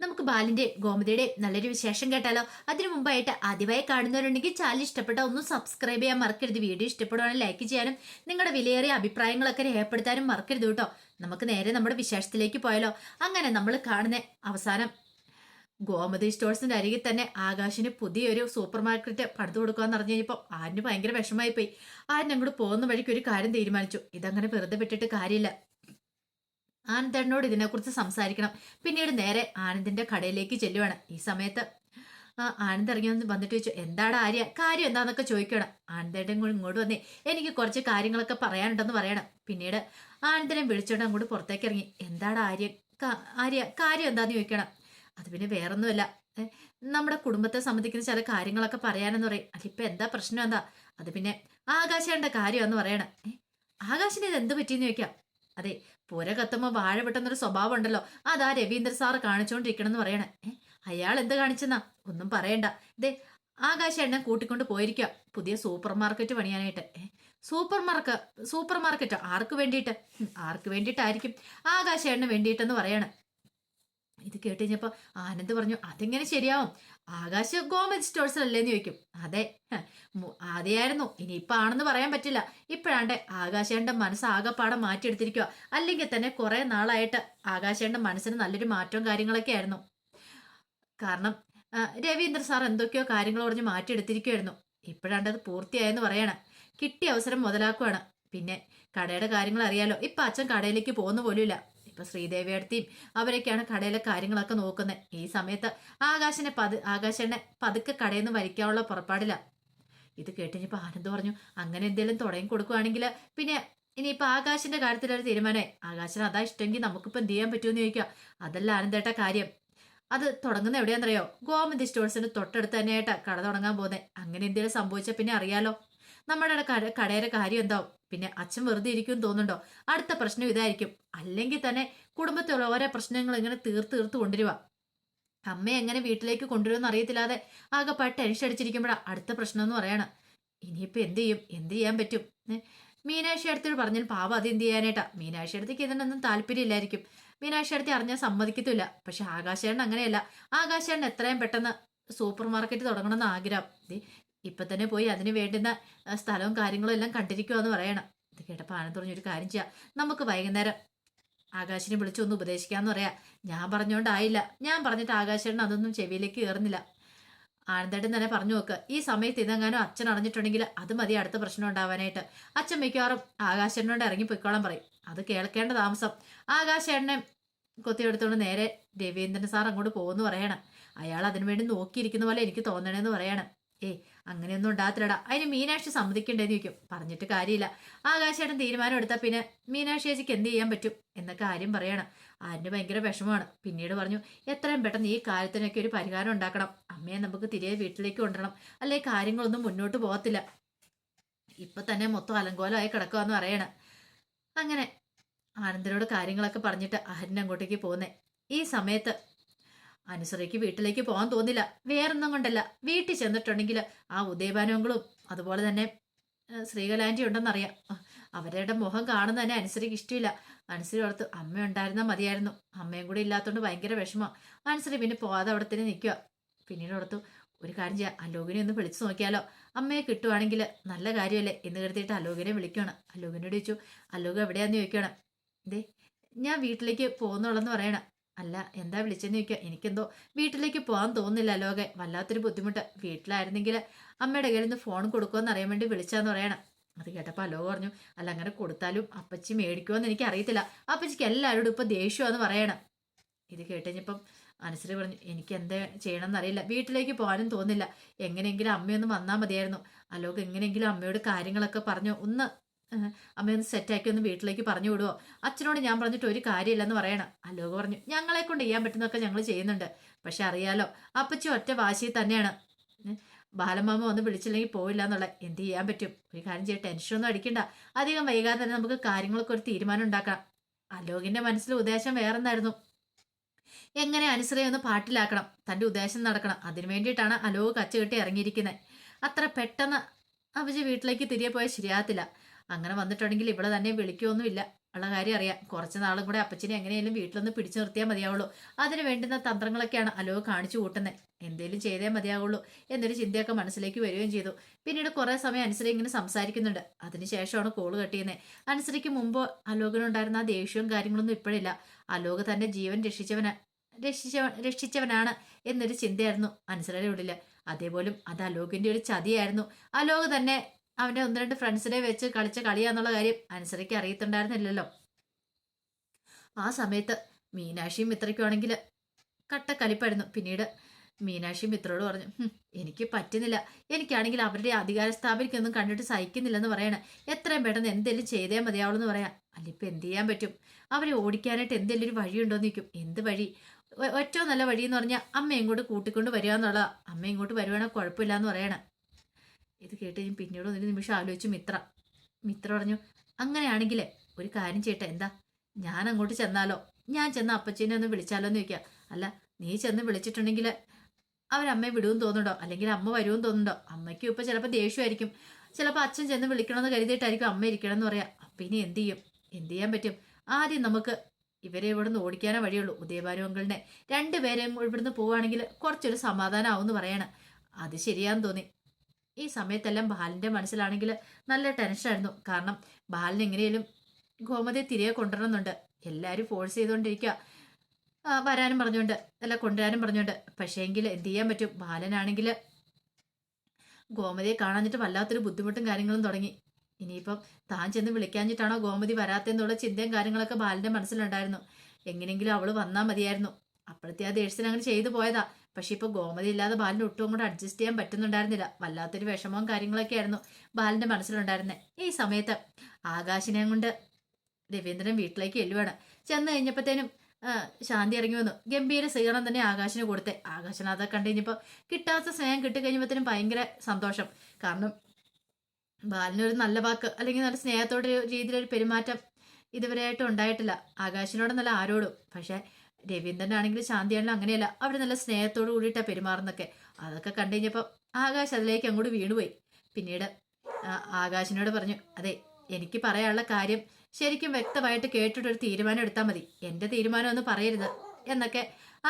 നമുക്ക് ബാലിന്റെ ഗോമതിയുടെ നല്ലൊരു വിശേഷം കേട്ടാലോ? അതിനു മുമ്പായിട്ട് ആദ്യമായി കാണുന്നവരുണ്ടെങ്കിൽ ചാനൽ ഇഷ്ടപ്പെട്ട ഒന്ന് സബ്സ്ക്രൈബ് ചെയ്യാൻ മറക്കരുത്. വീഡിയോ ഇഷ്ടപ്പെടുവാണെങ്കിൽ ലൈക്ക് ചെയ്യാനും നിങ്ങളുടെ വിലയേറിയ അഭിപ്രായങ്ങളൊക്കെ രേഖപ്പെടുത്താനും മറക്കരുത് കേട്ടോ. നമുക്ക് നേരെ നമ്മുടെ വിശേഷത്തിലേക്ക് പോയാലോ? അങ്ങനെ നമ്മൾ കാണുന്ന അവസാനം ഗോമതി സ്റ്റോഴ്സിന്റെ അരികിൽ തന്നെ ആകാശിന് പുതിയൊരു സൂപ്പർ മാർക്കറ്റ് പണിത് കൊടുക്കാന്ന് പറഞ്ഞു കഴിഞ്ഞപ്പോൾ ആരിന് ഭയങ്കര വിഷമായി പോയി. ആരിന് അങ്ങോട്ട് പോകുന്ന വഴിക്ക് ഒരു കാര്യം തീരുമാനിച്ചു. ഇതങ്ങനെ വെറുതെ വിട്ടിട്ട് കാര്യമില്ല. ആനന്ദേട്ടനോട് ഇതിനെക്കുറിച്ച് സംസാരിക്കണം. പിന്നീട് നേരെ ആനന്ദിന്റെ കടയിലേക്ക് ചെല്ലുവാണ്. ഈ സമയത്ത് ആനന്ദ് ഇറങ്ങി വന്ന് വന്നിട്ട് ചോദിച്ചു എന്താടാ ആര്യ? കാര്യം എന്താണെന്നൊക്കെ ചോദിക്കണം ആനന്ദേട്ടൻ കൂടി ഇങ്ങോട്ട് വന്നേ എനിക്ക് കുറച്ച് കാര്യങ്ങളൊക്കെ പറയാനുണ്ടെന്ന് പറയണം. പിന്നീട് ആനന്ദിനെ വിളിച്ചോണ്ട് അങ്ങോട്ട് പുറത്തേക്ക് ഇറങ്ങി. എന്താടാ ആര്യ? ആര്യ കാര്യം എന്താന്ന് ചോദിക്കണം അത് പിന്നെ വേറൊന്നുമല്ല. നമ്മുടെ കുടുംബത്തെ സംബന്ധിക്കുന്ന ചില കാര്യങ്ങളൊക്കെ പറയാനെന്ന് പറയും. അതിപ്പോ എന്താ പ്രശ്നം എന്താ? അത് പിന്നെ ആകാശേണ്ട കാര്യമെന്ന് പറയണം. ആകാശിന് ഇത് എന്ത് പറ്റിയെന്ന് ചോദിക്കാം. അതെ പുര കത്തുമ്പോ വാഴ വെട്ടുന്നൊരു സ്വഭാവം ഉണ്ടല്ലോ അതാ രവീന്ദ്ര സാറ് കാണിച്ചോണ്ടിരിക്കണം എന്ന് പറയണേ അയാൾ എന്ത് കാണിച്ചെന്നാ? ഒന്നും പറയണ്ട. ദേ ആകാശ എണ്ണ കൂട്ടിക്കൊണ്ട് പോയിരിക്കുക പുതിയ സൂപ്പർ മാർക്കറ്റ് പണിയാനായിട്ട്. സൂപ്പർ സൂപ്പർ മാർക്കറ്റ് ആർക്ക് വേണ്ടിയിട്ട്? ആർക്ക് വേണ്ടിയിട്ടായിരിക്കും? ആകാശ എണ്ണ വേണ്ടിയിട്ടെന്ന് പറയണം. ഇത് കേട്ട് കഴിഞ്ഞപ്പോൾ ആനന്ദ് പറഞ്ഞു അതെങ്ങനെ ശരിയാവും? ആകാശ് ഗോമതി സ്റ്റോഴ്സിലല്ലേന്ന് ചോദിക്കും. അതെ ആദ്യമായിരുന്നു ഇനിയിപ്പോൾ ആണെന്ന് പറയാൻ പറ്റില്ല. ഇപ്പോഴാണ്ട് ആകാശേണ്ട മനസ്സ് ആകെപ്പാടെ മാറ്റിയെടുത്തിരിക്കുക അല്ലെങ്കിൽ തന്നെ കുറേ നാളായിട്ട് ആകാശേണ്ട മനസ്സിന് നല്ലൊരു മാറ്റവും കാര്യങ്ങളൊക്കെ ആയിരുന്നു. കാരണം രവീന്ദ്ര സാർ എന്തൊക്കെയോ കാര്യങ്ങൾ പറഞ്ഞ് മാറ്റിയെടുത്തിരിക്കുമായിരുന്നു ഇപ്പോഴാണ്ട് അത് പൂർത്തിയായെന്ന് പറയണം. കിട്ടിയ അവസരം മുതലാക്കുവാണ്. പിന്നെ കടയുടെ കാര്യങ്ങൾ അറിയാലോ. ഇപ്പം അച്ഛൻ കടയിലേക്ക് പോകുന്ന പോലുമില്ല. ഇപ്പൊ ശ്രീദേവി അടുത്തിയും അവരൊക്കെയാണ് കടയിലെ കാര്യങ്ങളൊക്കെ നോക്കുന്നത്. ഈ സമയത്ത് ആകാശനെ പത് ആകാശനെ പതുക്കെ കടയിൽ നിന്ന് വലിക്കാനുള്ള പുറപ്പാടില്ല. ഇത് കേട്ടിനിപ്പോ ആനന്ദ് പറഞ്ഞു അങ്ങനെ എന്തെങ്കിലും തുടങ്ങി കൊടുക്കുവാണെങ്കിൽ പിന്നെ ഇനിയിപ്പോൾ ആകാശിന്റെ കാര്യത്തിലൊരു തീരുമാനമായി. ആകാശന് അതാ ഇഷ്ടമെങ്കിൽ നമുക്കിപ്പോൾ എന്ത് ചെയ്യാൻ പറ്റുമെന്ന് ചോദിക്കാം. അതല്ല ആനന്ദേട്ട കാര്യം. അത് തുടങ്ങുന്ന എവിടെയാണെന്നറിയോ? ഗോമതി സ്റ്റോഴ്സിന് തൊട്ടടുത്ത് തന്നെയായിട്ടാണ് കട തുടങ്ങാൻ പോകുന്നത് അങ്ങനെ എന്തെങ്കിലും സംഭവിച്ചാൽ പിന്നെ അറിയാലോ. നമ്മുടെ കട കടയുടെ കാര്യം എന്താവും പിന്നെ അച്ഛൻ വെറുതെ ഇരിക്കും തോന്നുന്നുണ്ടോ? അടുത്ത പ്രശ്നം ഇതായിരിക്കും. അല്ലെങ്കിൽ തന്നെ കുടുംബത്തിലുള്ള ഓരോ പ്രശ്നങ്ങൾ ഇങ്ങനെ തീർത്ത് തീർത്ത് കൊണ്ടുവരിക. അമ്മ എങ്ങനെ വീട്ടിലേക്ക് കൊണ്ടുവരുമെന്ന് അറിയത്തില്ലാതെ ആകെപ്പാട് ടെൻഷൻ അടിച്ചിരിക്കുമ്പോഴാണ് അടുത്ത പ്രശ്നം എന്ന് പറയണം. ഇനിയിപ്പോൾ എന്ത് ചെയ്യും? എന്ത് ചെയ്യാൻ പറ്റും? മീനാക്ഷി അടുത്തോട് പറഞ്ഞാൽ പാവ അത് എന്ത് ചെയ്യാനായിട്ടാ? മീനാക്ഷി അടുത്തേക്ക് ഇതിനൊന്നും താല്പര്യമില്ലായിരിക്കും മീനാക്ഷി അടുത്ത് അറിഞ്ഞാൽ സമ്മതിക്കത്തില്ല. പക്ഷെ ആകാശേണ്ണൻ അങ്ങനെയല്ല. ആകാശേണ്ണൻ എത്രയും പെട്ടെന്ന് സൂപ്പർ മാർക്കറ്റ് തുടങ്ങണമെന്ന് ആഗ്രഹം. ഇപ്പൊ തന്നെ പോയി അതിന് വേണ്ടുന്ന സ്ഥലവും കാര്യങ്ങളും എല്ലാം കണ്ടിരിക്കുക എന്ന് പറയണം. ഇത് കേട്ടപ്പോൾ ആനന്ദ് പറഞ്ഞൊരു കാര്യം ചെയ്യാം. നമുക്ക് വൈകുന്നേരം ആകാശിനെ വിളിച്ചൊന്ന് ഉപദേശിക്കാന്ന് പറയാ. ഞാൻ പറഞ്ഞോണ്ടായില്ല. ഞാൻ പറഞ്ഞിട്ട് ആകാശേട്ടൻ അതൊന്നും ചെവിയിലേക്ക് കയറുന്നില്ല ആനന്ദേട്ടൻ തന്നെ പറഞ്ഞു നോക്ക് ഈ സമയത്ത് ഇതെങ്ങാനും അച്ഛൻ അറിഞ്ഞിട്ടുണ്ടെങ്കിൽ അത് മതി അടുത്ത പ്രശ്നം ഉണ്ടാവാനായിട്ട്. അച്ഛൻ മിക്കവാറും ആകാശേട്ടനോട് ഇറങ്ങി പൊയ്ക്കോളാൻ പറയും. അത് കേൾക്കേണ്ട താമസം. ആകാശേട്ടനെ കൊത്തിയെടുത്തോണ്ട് നേരെ രവീന്ദ്രൻ സാർ അങ്ങോട്ട് പോകുമെന്ന് പറയണം. അയാൾ അതിനുവേണ്ടി നോക്കിയിരിക്കുന്ന പോലെ എനിക്ക് തോന്നണേന്ന് പറയണം. ഏയ് അങ്ങനെയൊന്നും ഉണ്ടാകത്തില്ലടാ. അതിന് മീനാക്ഷി സമ്മതിക്കണ്ടേന്ന് ചോദിക്കും. പറഞ്ഞിട്ട് കാര്യമില്ല. ആകാശേട്ടൻ തീരുമാനം എടുത്താൽ പിന്നെ മീനാക്ഷി ചേച്ചിക്ക് എന്ത് ചെയ്യാൻ പറ്റും എന്ന കാര്യം പറയണം. ആരിന് ഭയങ്കര വിഷമമാണ്. പിന്നീട് പറഞ്ഞു എത്രയും പെട്ടെന്ന് ഈ കാര്യത്തിനൊക്കെ ഒരു പരിഹാരം ഉണ്ടാക്കണം. അമ്മയെ നമുക്ക് തിരികെ വീട്ടിലേക്ക് കൊണ്ടുവരണം. അല്ലെ കാര്യങ്ങളൊന്നും മുന്നോട്ട് പോകത്തില്ല. ഇപ്പൊ തന്നെ മൊത്തം അലങ്കോലമായി കിടക്കുവാന്ന് പറയണം. അങ്ങനെ ആനന്ദനോട് കാര്യങ്ങളൊക്കെ പറഞ്ഞിട്ട് ആരിന് അങ്ങോട്ടേക്ക് പോകുന്നേ ഈ സമയത്ത് അനുസരയ്ക്ക് വീട്ടിലേക്ക് പോകാൻ തോന്നില്ല. വേറൊന്നും കൊണ്ടല്ല. വീട്ടിൽ ചെന്നിട്ടുണ്ടെങ്കിൽ ആ ഉദയഭാനങ്ങളും അതുപോലെ തന്നെ ശ്രീകലാന്റി ഉണ്ടെന്നറിയാം. അവരുടെ മുഖം കാണുന്ന തന്നെ അനുസരിക്ക് ഇഷ്ടമില്ല. അനുസരി ഓർത്ത് അമ്മ ഉണ്ടായിരുന്നാൽ മതിയായിരുന്നു. അമ്മയും കൂടെ ഇല്ലാത്തതുകൊണ്ട് ഭയങ്കര വിഷമം. അനുസരി പിന്നെ പോകാതെ അവിടെ തന്നെ നിൽക്കുക പിന്നീട് ഓർത്തു ഒരു കാര്യം ചെയ്യാം. അലോകിനെ ഒന്ന് വിളിച്ചു നോക്കിയാലോ? അമ്മയെ കിട്ടുവാണെങ്കിൽ നല്ല കാര്യമല്ലേ? എന്ന് കരുതിയിട്ട് അലോകിനെ വിളിക്കുകയാണ് അലോകിനോട് ചോദിച്ചു അലോക എവിടെയാന്ന് ചോദിക്കുകയാണ് ദേ ഞാൻ വീട്ടിലേക്ക് പോകുന്നുള്ളെന്ന് പറയണം. അല്ല എന്താ വിളിച്ചെന്ന് ചോദിക്കുക എനിക്കെന്തോ വീട്ടിലേക്ക് പോകാൻ തോന്നുന്നില്ല ലോകെ. വല്ലാത്തൊരു ബുദ്ധിമുട്ട്. വീട്ടിലായിരുന്നെങ്കിൽ അമ്മയുടെ കയ്യിൽ നിന്ന് ഫോൺ കൊടുക്കുമെന്ന് അറിയാൻ വേണ്ടി വിളിച്ചാന്ന് പറയണം. അത് കേട്ടപ്പോൾ അലോ പറഞ്ഞു. അല്ല അങ്ങനെ കൊടുത്താലും അപ്പച്ചി മേടിക്കുമെന്ന് എനിക്ക് അറിയത്തില്ല അപ്പച്ചിക്ക് എല്ലാവരോടും ഇപ്പം ദേഷ്യമാണെന്ന് പറയണം. ഇത് കേട്ടുകഴിഞ്ഞപ്പം അനുസരി പറഞ്ഞു എനിക്ക് എന്താ ചെയ്യണമെന്ന് അറിയില്ല. വീട്ടിലേക്ക് പോകാനും തോന്നില്ല എങ്ങനെയെങ്കിലും അമ്മയൊന്ന് വന്നാൽ മതിയായിരുന്നു. അലോക് എങ്ങനെയെങ്കിലും അമ്മയോട് കാര്യങ്ങളൊക്കെ പറഞ്ഞു. ഒന്ന് അമ്മയൊന്ന് സെറ്റാക്കി ഒന്ന് വീട്ടിലേക്ക് പറഞ്ഞു വിടുവോ? അച്ഛനോട് ഞാൻ പറഞ്ഞിട്ട് ഒരു കാര്യമില്ലെന്ന് പറയണം. അലോക് പറഞ്ഞു ഞങ്ങളെ കൊണ്ട് ചെയ്യാൻ പറ്റുന്നതൊക്കെ ഞങ്ങൾ ചെയ്യുന്നുണ്ട്. പക്ഷെ അറിയാലോ അപ്പച്ചി ഒറ്റ വാശി തന്നെയാണ്. ബാലമാമ ഒന്ന് വിളിച്ചില്ലെങ്കിൽ പോയില്ല എന്നുള്ള എന്ത് ചെയ്യാൻ പറ്റും? ഒരു കാര്യം ചെയ്യാം ടെൻഷനൊന്നും അടിക്കണ്ട. അധികം വൈകാതെ തന്നെ നമുക്ക് കാര്യങ്ങളൊക്കെ ഒരു തീരുമാനം ഉണ്ടാക്കാം അലോകിന്റെ മനസ്സിൽ ഉദ്ദേശം വേറെന്നായിരുന്നു എങ്ങനെ അനുസരയെ ഒന്ന് പാട്ടിലാക്കണം തന്റെ ഉദ്ദേശം നടക്കണം. അതിനു വേണ്ടിയിട്ടാണ് അലോക് കച്ചുകെട്ടി ഇറങ്ങിയിരിക്കുന്നത് അത്ര പെട്ടെന്ന് അവജ് വീട്ടിലേക്ക് തിരികെ പോയാൽ ശരിയാകത്തില്ല. അങ്ങനെ വന്നിട്ടുണ്ടെങ്കിൽ ഇവിടെ തന്നെ വിളിക്കുമൊന്നുമില്ല ഉള്ള കാര്യം അറിയാം. കുറച്ച് നാളും കൂടെ അപ്പച്ചനെ എങ്ങനെയെങ്കിലും വീട്ടിലൊന്ന് പിടിച്ചു നിർത്തിയാൽ മതിയാവുള്ളൂ. അതിന് വേണ്ടുന്ന തന്ത്രങ്ങളൊക്കെയാണ് അലോ കാണിച്ചു കൂട്ടുന്നത് എന്തേലും ചെയ്തേ മതിയാവുള്ളൂ എന്നൊരു ചിന്തയൊക്കെ മനസ്സിലേക്ക് വരികയും ചെയ്തു. പിന്നീട് കുറേ സമയം അനുസരി ഇങ്ങനെ സംസാരിക്കുന്നുണ്ട്. അതിനുശേഷമാണ് കോൾ കട്ടിയുന്നത് അനുസരിക്ക് മുമ്പ് അലോകിനുണ്ടായിരുന്ന ആ ദേഷ്യവും കാര്യങ്ങളൊന്നും ഇപ്പോഴില്ല. അലോക് തന്നെ ജീവൻ രക്ഷിച്ചവന രക്ഷിച്ചവൻ രക്ഷിച്ചവനാണ് എന്നൊരു ചിന്തയായിരുന്നു അനുസരയുടെ ഉള്ളിൽ. അതേപോലും അത് അലോകിന്റെ ഒരു ചതിയായിരുന്നു. അലോക് തന്നെ അവന്റെ ഒന്ന് രണ്ട് ഫ്രണ്ട്സിനെ വെച്ച് കളിച്ച കളിയാന്നുള്ള കാര്യം അനുസരിക്ക് അറിയത്തുണ്ടായിരുന്നില്ലല്ലോ. ആ സമയത്ത് മീനാക്ഷിയും മിത്രയ്ക്കുവാണെങ്കിൽ കട്ട കലിപ്പായിരുന്നു. പിന്നീട് മീനാക്ഷി മിത്രോട് പറഞ്ഞു എനിക്ക് പറ്റുന്നില്ല. എനിക്കാണെങ്കിൽ അവരുടെ അധികാര സ്ഥാപനിക്കൊന്നും കണ്ടിട്ട് സഹിക്കുന്നില്ലെന്ന് പറയണേ. എത്രയും പെട്ടെന്ന് എന്തെങ്കിലും ചെയ്തേ മതിയാവുള്ളൂ എന്ന് പറയാം. അല്ല ഇപ്പം എന്ത് ചെയ്യാൻ പറ്റും? അവരെ ഓടിക്കാനായിട്ട് എന്തെങ്കിലും ഒരു വഴിയുണ്ടോ എന്ന് നിൽക്കും എന്ത് വഴി? ഏറ്റവും നല്ല വഴി എന്ന് പറഞ്ഞാൽ അമ്മ ഇങ്ങോട്ട് കൂട്ടിക്കൊണ്ട് വരിക എന്നുള്ളതാണ് അമ്മ ഇങ്ങോട്ട് വരുവാണെങ്കിൽ കുഴപ്പമില്ല എന്ന് പറയണേ. ഇത് കേട്ട് ഞാൻ പിന്നീട് ഒരു നിമിഷം ആലോചിച്ചു. മിത്ര മിത്ര പറഞ്ഞു അങ്ങനെയാണെങ്കിൽ ഒരു കാര്യം ചെയ്യട്ടെ. എന്താ? ഞാൻ അങ്ങോട്ട് ചെന്നാലോ? ഞാൻ ചെന്ന് അപ്പച്ചേനെ ഒന്ന് വിളിച്ചാലോ എന്ന് ചോദിക്കാം. അല്ല നീ ചെന്ന് വിളിച്ചിട്ടുണ്ടെങ്കിൽ അവരമ്മയെ വിടുമെന്ന് തോന്നുന്നുണ്ടോ? അല്ലെങ്കിൽ അമ്മ വരുമെന്ന് തോന്നുന്നുണ്ടോ? അമ്മയ്ക്കും ഇപ്പം ചിലപ്പോൾ ദേഷ്യമായിരിക്കും. ചിലപ്പോൾ അച്ഛൻ ചെന്ന് വിളിക്കണമെന്ന് കരുതിയിട്ടായിരിക്കും അമ്മ ഇരിക്കണം എന്ന് പറയാം. അപ്പം ഇനി എന്ത് ചെയ്യും? എന്ത് ചെയ്യാൻ പറ്റും? ആദ്യം നമുക്ക് ഇവരെ ഇവിടുന്ന് ഓടിക്കാനേ വഴിയുള്ളൂ. ഉദയഭാനു രണ്ടുപേരെയും ഇവിടുന്ന് പോവുകയാണെങ്കിൽ കുറച്ചൊരു സമാധാനമാവും എന്ന് പറയണം. അത് ശരിയാന്ന് തോന്നി. ഈ സമയത്തെല്ലാം ബാലിന്റെ മനസ്സിലാണെങ്കിൽ നല്ല ടെൻഷനായിരുന്നു കാരണം ബാലിന് എങ്ങനെയും ഗോമതിയെ തിരികെ കൊണ്ടുവരണമെന്നുണ്ട്. എല്ലാവരും ഫോഴ്സ് ചെയ്തുകൊണ്ടിരിക്കുക. വരാനും പറഞ്ഞുകൊണ്ട് അല്ല കൊണ്ടുവരാനും പറഞ്ഞുകൊണ്ട്. പക്ഷേ എങ്കിൽ എന്ത് ചെയ്യാൻ പറ്റും? ബാലനാണെങ്കിൽ ഗോമതിയെ കാണാഞ്ഞിട്ട് വല്ലാത്തൊരു ബുദ്ധിമുട്ടും കാര്യങ്ങളും തുടങ്ങി. ഇനിയിപ്പം താൻ ചെന്ന് വിളിക്കാഞ്ഞിട്ടാണോ ഗോമതി വരാത്തെന്നുള്ള ചിന്തയും കാര്യങ്ങളൊക്കെ ബാലിന്റെ മനസ്സിലുണ്ടായിരുന്നു. എങ്ങനെയെങ്കിലും അവൾ വന്നാൽ മതിയായിരുന്നു. അപ്പോഴത്തെ ആ ദേഷ്യത്തിന് അങ്ങനെ ചെയ്തു പോയതാ. പക്ഷെ ഇപ്പൊ ഗോമതി ഇല്ലാതെ ബാലിന് ഒട്ടും അങ്ങോട്ട് അഡ്ജസ്റ്റ് ചെയ്യാൻ പറ്റുന്നുണ്ടായിരുന്നില്ല. വല്ലാത്തൊരു വിഷമവും കാര്യങ്ങളൊക്കെ ആയിരുന്നു ബാലിന്റെ മനസ്സിലുണ്ടായിരുന്നത്. ഈ സമയത്ത് ആകാശിനെ കൊണ്ട് രവീന്ദ്രൻ വീട്ടിലേക്ക് എല്ലുവാണ് ചെന്ന് കഴിഞ്ഞപ്പോഴത്തേനും ശാന്തി ഇറങ്ങി വന്നു. ഗംഭീര സ്വീകരണം തന്നെ ആകാശിന് കൊടുത്തെ. ആകാശന് അതൊക്കെ കണ്ടു കഴിഞ്ഞപ്പോൾ കിട്ടാത്ത സ്നേഹം കിട്ടിക്കഴിഞ്ഞപ്പോഴത്തേനും ഭയങ്കര സന്തോഷം. കാരണം ബാലിനൊരു നല്ല വാക്ക് അല്ലെങ്കിൽ നല്ല സ്നേഹത്തോടെയൊരു രീതിയിലൊരു പെരുമാറ്റം ഇതുവരെയായിട്ടും ഉണ്ടായിട്ടില്ല. ആകാശിനോട് നല്ല ആരോടും. പക്ഷേ രവീന്ദ്രനാണെങ്കിലും ശാന്തിയാണെങ്കിലും അങ്ങനെയല്ല. അവിടെ നല്ല സ്നേഹത്തോട് കൂടിയിട്ടാണ് പെരുമാറുന്നൊക്കെ. അതൊക്കെ കണ്ടു കഴിഞ്ഞപ്പോൾ ആകാശ് അതിലേക്ക് അങ്ങോട്ട് വീണുപോയി. പിന്നീട് ആകാശിനോട് പറഞ്ഞു അതെ എനിക്ക് പറയാനുള്ള കാര്യം ശരിക്കും വ്യക്തമായിട്ട് കേട്ടിട്ട് ഒരു തീരുമാനം എടുത്താൽ മതി. എന്റെ തീരുമാനം ഒന്ന് പറയരുത് എന്നൊക്കെ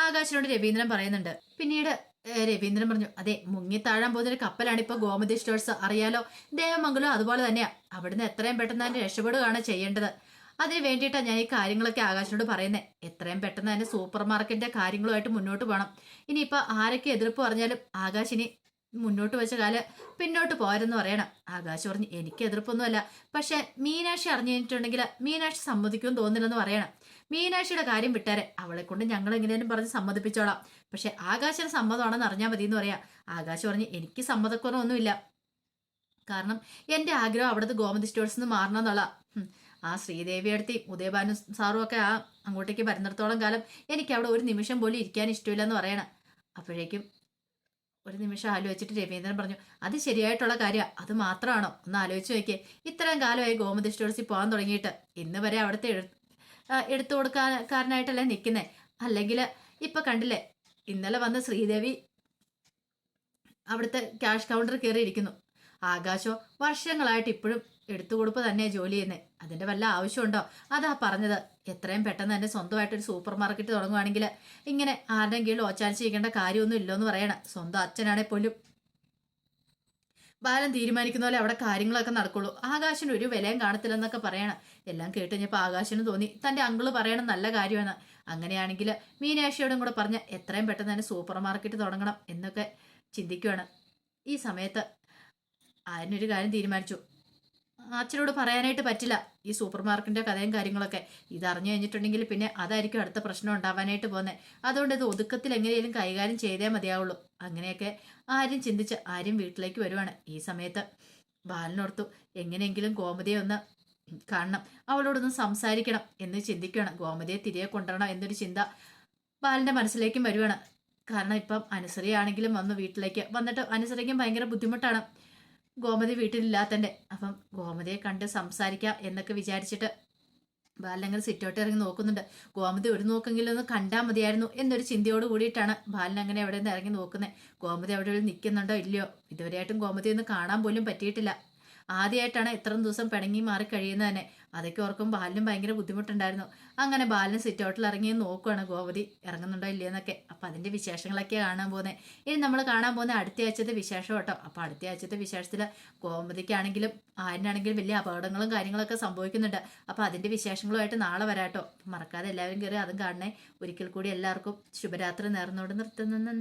ആകാശിനോട് രവീന്ദ്രൻ പറയുന്നുണ്ട്. പിന്നീട് രവീന്ദ്രൻ പറഞ്ഞു അതെ മുങ്ങി താഴാൻ പോകുന്ന ഒരു കപ്പലാണ് ഇപ്പൊ ഗോമതി സ്റ്റോഴ്സ്. അറിയാലോ ദേവമംഗലം അതുപോലെ തന്നെയാ. അവിടുന്ന് എത്രയും പെട്ടെന്ന് തന്നെ രക്ഷപ്പെടുകയാണ് ചെയ്യേണ്ടത്. അതിന് വേണ്ടിയിട്ടാണ് ഞാൻ ഈ കാര്യങ്ങളൊക്കെ ആകാശിനോട് പറയുന്നത് എത്രയും പെട്ടെന്ന് തന്നെ സൂപ്പർ മാർക്കറ്റിന്റെ കാര്യങ്ങളുമായിട്ട് മുന്നോട്ട് പോകണം ഇനിയിപ്പോ ആരൊക്കെ എതിർപ്പ് പറഞ്ഞാലും ആകാശിനി മുന്നോട്ട് വെച്ച കാൽ പിന്നോട്ട് പോരെന്ന് പറയണം. ആകാശ് പറഞ്ഞു എനിക്ക് എതിർപ്പൊന്നുമല്ല. പക്ഷെ മീനാക്ഷി അറിഞ്ഞിട്ടുണ്ടെങ്കിൽ മീനാക്ഷി സമ്മതിക്കുമെന്ന് തോന്നില്ലെന്ന് പറയണം. മീനാക്ഷിയുടെ കാര്യം വിട്ടാരെ. അവളെ കൊണ്ട് ഞങ്ങൾ എങ്ങനെയും പറഞ്ഞ് സമ്മതിപ്പിച്ചോളാം. പക്ഷെ ആകാശിന് സമ്മതമാണെന്ന് അറിഞ്ഞാൽ മതി എന്ന് പറയാം. ആകാശ് പറഞ്ഞു എനിക്ക് സമ്മതക്കുറവൊന്നുമില്ല. കാരണം എന്റെ ആഗ്രഹം അവിടുത്തെ ഗോമതി സ്റ്റോഴ്സ് നിന്ന് മാറണം എന്നുള്ള ആ ശ്രീദേവി അടുത്തി ഉദയഭാനു സാറും ഒക്കെ ആ അങ്ങോട്ടേക്ക് വരുന്നിടത്തോളം കാലം എനിക്ക് അവിടെ ഒരു നിമിഷം പോലും ഇരിക്കാൻ ഇഷ്ടമില്ല എന്ന് പറയണം. അപ്പോഴേക്കും ഒരു നിമിഷം ആലോചിച്ചിട്ട് രവീന്ദ്രൻ പറഞ്ഞു അത് ശരിയായിട്ടുള്ള കാര്യമാണ് അത് മാത്രമാണോ? ഒന്ന് ആലോചിച്ച് നോക്കിയേ. ഇത്രയും കാലമായി ഗോമതി സ്റ്റോഴ്സിൽ പോകാൻ തുടങ്ങിയിട്ട് ഇന്ന് വരെ അവിടുത്തെ എടുത്തു കൊടുക്കാരനായിട്ടല്ലേ നിൽക്കുന്നേ? അല്ലെങ്കിൽ ഇപ്പം കണ്ടില്ലേ ഇന്നലെ വന്ന ശ്രീദേവി അവിടുത്തെ ക്യാഷ് കൗണ്ടർ കയറിയിരിക്കുന്നു. ആകാശോ വർഷങ്ങളായിട്ട് ഇപ്പോഴും എടുത്തു കൊടുപ്പ് തന്നെ ജോലി ചെയ്യുന്നത് അതിന്റെ വല്ല ആവശ്യമുണ്ടോ? അതാ പറഞ്ഞത്. എത്രയും പെട്ടെന്ന് തന്നെ സ്വന്തമായിട്ട് ഒരു സൂപ്പർ മാർക്കറ്റ് തുടങ്ങുവാണെങ്കിൽ ഇങ്ങനെ ആരുടെയും കീഴിൽ ചെയ്യേണ്ട കാര്യമൊന്നും ഇല്ലെന്ന് പറയണം. സ്വന്തം അച്ഛനാണെങ്കിൽ പോലും. ബാലൻ തീരുമാനിക്കുന്ന പോലെ അവിടെ കാര്യങ്ങളൊക്കെ നടക്കുള്ളൂ. ആകാശിന് ഒരു വിലയും കാണത്തില്ലെന്നൊക്കെ പറയണം. എല്ലാം കേട്ട് കഴിഞ്ഞപ്പോൾ ആകാശിന് തോന്നി തന്റെ അങ്കിൾ പറയണം നല്ല കാര്യമാണ്. അങ്ങനെയാണെങ്കിൽ മീനാക്ഷിയോടും കൂടെ പറഞ്ഞ എത്രയും പെട്ടെന്ന് തന്നെ സൂപ്പർ മാർക്കറ്റ് തുടങ്ങണം എന്നൊക്കെ ചിന്തിക്കുകയാണ് ഈ സമയത്ത് ആരിനൊരു കാര്യം തീരുമാനിച്ചു. അച്ഛനോട് പറയാനായിട്ട് പറ്റില്ല. ഈ സൂപ്പർ മാർക്കറ്റിന്റെ കഥയും കാര്യങ്ങളൊക്കെ. ഇത് അറിഞ്ഞു കഴിഞ്ഞിട്ടുണ്ടെങ്കിൽ പിന്നെ അതായിരിക്കും അടുത്ത പ്രശ്നം ഉണ്ടാവാനായിട്ട് പോകുന്നത് അതുകൊണ്ട് ഇത് ഒതുക്കത്തിൽ എങ്ങനെയും കൈകാര്യം ചെയ്തേ മതിയാവുള്ളൂ. അങ്ങനെയൊക്കെ ആരും ചിന്തിച്ച് ആരും വീട്ടിലേക്ക് വരുവാണ്. ഈ സമയത്ത് ബാലനോർത്തു എങ്ങനെയെങ്കിലും ഗോമതിയെ ഒന്ന് കാണണം. അവളോടൊന്ന് സംസാരിക്കണം എന്ന് ചിന്തിക്കുകയാണ്. ഗോമതിയെ തിരികെ കൊണ്ടുവരണം എന്നൊരു ചിന്ത ബാലന്റെ മനസ്സിലേക്കും വരുവാണ്. കാരണം ഇപ്പം അനുസരിയാണെങ്കിലും വന്നു വീട്ടിലേക്ക്. വന്നിട്ട് അനുസരിക്കും ഭയങ്കര ബുദ്ധിമുട്ടാണ്. ഗോമതി വീട്ടിലില്ലാത്തന്റെ അപ്പം ഗോമതിയെ കണ്ട് സംസാരിക്കാം എന്നൊക്കെ വിചാരിച്ചിട്ട് ബാലനങ്ങനെ സിറ്റോട്ട് ഇറങ്ങി നോക്കുന്നുണ്ട്. ഗോമതി ഒരു നോക്കെങ്കിലും ഒന്ന് കണ്ടാൽ മതിയായിരുന്നു എന്നൊരു ചിന്തയോട് കൂടിയിട്ടാണ് ബാലൻ അങ്ങനെ എവിടെ നിന്ന് ഇറങ്ങി നോക്കുന്നത് ഗോമതി അവിടെ നിൽക്കുന്നുണ്ടോ ഇല്ലയോ? ഇതുവരെയായിട്ടും ഗോമതി ഒന്ന് കാണാൻ പോലും പറ്റിയിട്ടില്ല. ആദ്യമായിട്ടാണ് ഇത്രയും ദിവസം പിണങ്ങി മാറി കഴിയുന്നത് തന്നെ. അതൊക്കെ ഓർക്കും ബാലിനും ഭയങ്കര ബുദ്ധിമുട്ടുണ്ടായിരുന്നു. അങ്ങനെ ബാലിന് സിറ്റ് ഔട്ടിൽ ഇറങ്ങി നോക്കുവാണ് ഗോപതി ഇറങ്ങുന്നുണ്ടോ ഇല്ലയെന്നൊക്കെ. അപ്പം അതിന്റെ വിശേഷങ്ങളൊക്കെ കാണാൻ പോകുന്നത് ഇനി നമ്മൾ കാണാൻ പോകുന്ന അടുത്ത ആഴ്ചത്തെ വിശേഷം കേട്ടോ. അപ്പോൾ അടുത്ത ആഴ്ചത്തെ വിശേഷത്തിൽ ഗോമതിക്കാണെങ്കിലും ആരിനാണെങ്കിലും വലിയ അപകടങ്ങളും കാര്യങ്ങളൊക്കെ സംഭവിക്കുന്നുണ്ട്. അപ്പോൾ അതിന്റെ വിശേഷങ്ങളുമായിട്ട് നാളെ വരാട്ടോ. മറക്കാതെ എല്ലാവരും കയറി അതും കാണണേ. ഒരിക്കൽ കൂടി എല്ലാവർക്കും ശുഭരാത്രി നേർന്നോട് നിർത്തുന്നു.